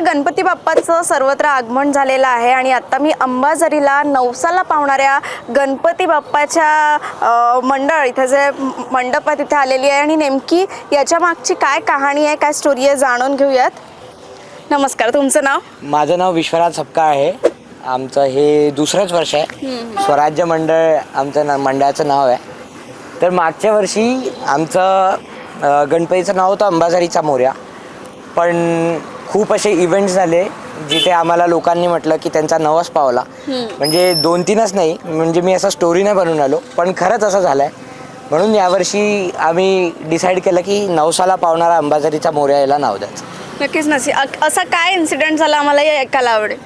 गणपती बाप्पाचं सर्वत्र आगमन झालेलं आहे आणि आता मी अंबाझरीला नवसाला पावणाऱ्या गणपती बाप्पाच्या मंडळ इथे जे मंडप आहे तिथे आलेली आहे आणि नेमकी याच्या मागची काय कहाणी आहे काय स्टोरी आहे जाणून घेऊयात. नमस्कार तुमचं नाव? माझं नाव विश्वनाथ सपकाळ आहे. आमचं हे दुसरंच वर्ष आहे. स्वराज्य मंडळ आमचं ना मंडळाचं नाव आहे. तर मागच्या वर्षी आमचं गणपतीचं नाव होतं अंबाझरीचा मोर्या. पण खूप असे इव्हेंट्स झाले जिथे आम्हाला लोकांनी म्हटलं की त्यांचा नवस पावला. म्हणजे दोन तीनच नाही म्हणजे मी असं स्टोरी नाही बनवून आलो पण खरंच असं झालं आहे म्हणून यावर्षी आम्ही डिसाईड केलं की नवसाला पावणारा अंबाझरीचा मोर्या याला नाव द्यायचं. नक्कीच नसी असा काय इन्सिडेंट झाला आम्हाला हे ऐकायला आवडेल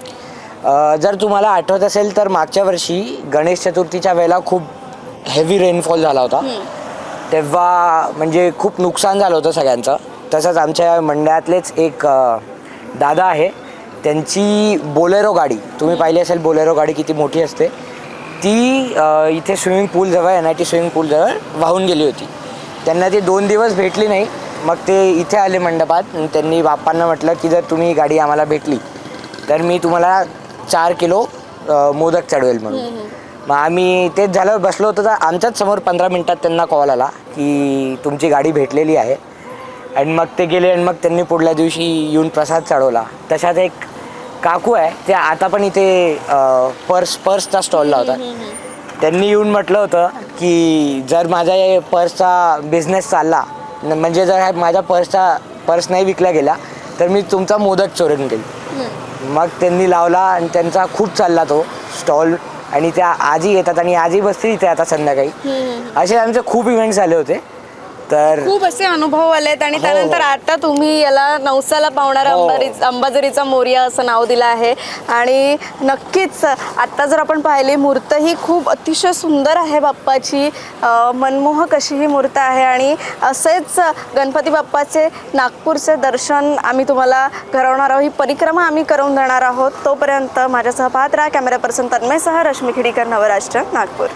अ, जर तुम्हाला आठवत असेल तर मागच्या वर्षी गणेश चतुर्थीच्या वेळेला खूप हेवी रेनफॉल झाला होता. तेव्हा म्हणजे खूप नुकसान झालं होतं सगळ्यांचं. तसंच आमच्या मंडळातलेच एक अ, दादा आहे. त्यांची बोलेरो गाडी तुम्ही पाहिली असेल बोलेरो गाडी किती मोठी असते. ती इथे स्विमिंग पूलजवळ एन आय टी स्विमिंग पूलजवळ वाहून गेली होती. त्यांना ती दोन दिवस भेटली नाही. मग ते इथे आले मंडपात. त्यांनी बाप्पांना म्हटलं की जर तुम्ही गाडी आम्हाला भेटली तर मी तुम्हाला चार किलो मोदक चढवेल म्हणून. मग आम्ही तेच झालं बसलो होतो. तर आमच्याच समोर पंधरा मिनटात त्यांना कॉल आला की तुमची गाडी भेटलेली आहे. आणि मग ते गेले आणि मग त्यांनी पुढल्या दिवशी येऊन प्रसाद चढवला. तशात एक काकू आहे ते आता पण इथे पर्स पर्सचा स्टॉल लावतात त्यांनी येऊन म्हटलं होतं की जर माझ्या या पर्सचा बिझनेस चालला म्हणजे जर माझ्या पर्सचा पर्स नाही विकला गेला तर मी तुमचा मोदक चोरून घेईल मग त्यांनी लावला आणि त्यांचा खूप चालला तो स्टॉल. आणि त्या आजी येतात आणि आजी बसते इथे आता संध्याकाळी. असे आमचे खूप इव्हेंट्स झाले होते. तर खूप असे अनुभव आलेत आणि हो, त्यानंतर हो. आता तुम्ही याला नवसाला पावणारा हो. अंबारी अंबाझरीचा मोर्या असं नाव दिलं आहे. आणि नक्कीच आता जर आपण पाहिली मूर्त ही खूप अतिशय सुंदर आहे बाप्पाची. मनमोहक अशी ही मूर्त आहे आणि असेच गणपती बाप्पाचे नागपूरचे दर्शन आम्ही तुम्हाला करवणार आहोत. ही परिक्रमा आम्ही करून देणार आहोत. तोपर्यंत माझ्यासह पाहत राहा. कॅमेरा पर्सन तन्मयसह रश्मी खिडीकर नवराष्ट्र नागपूर.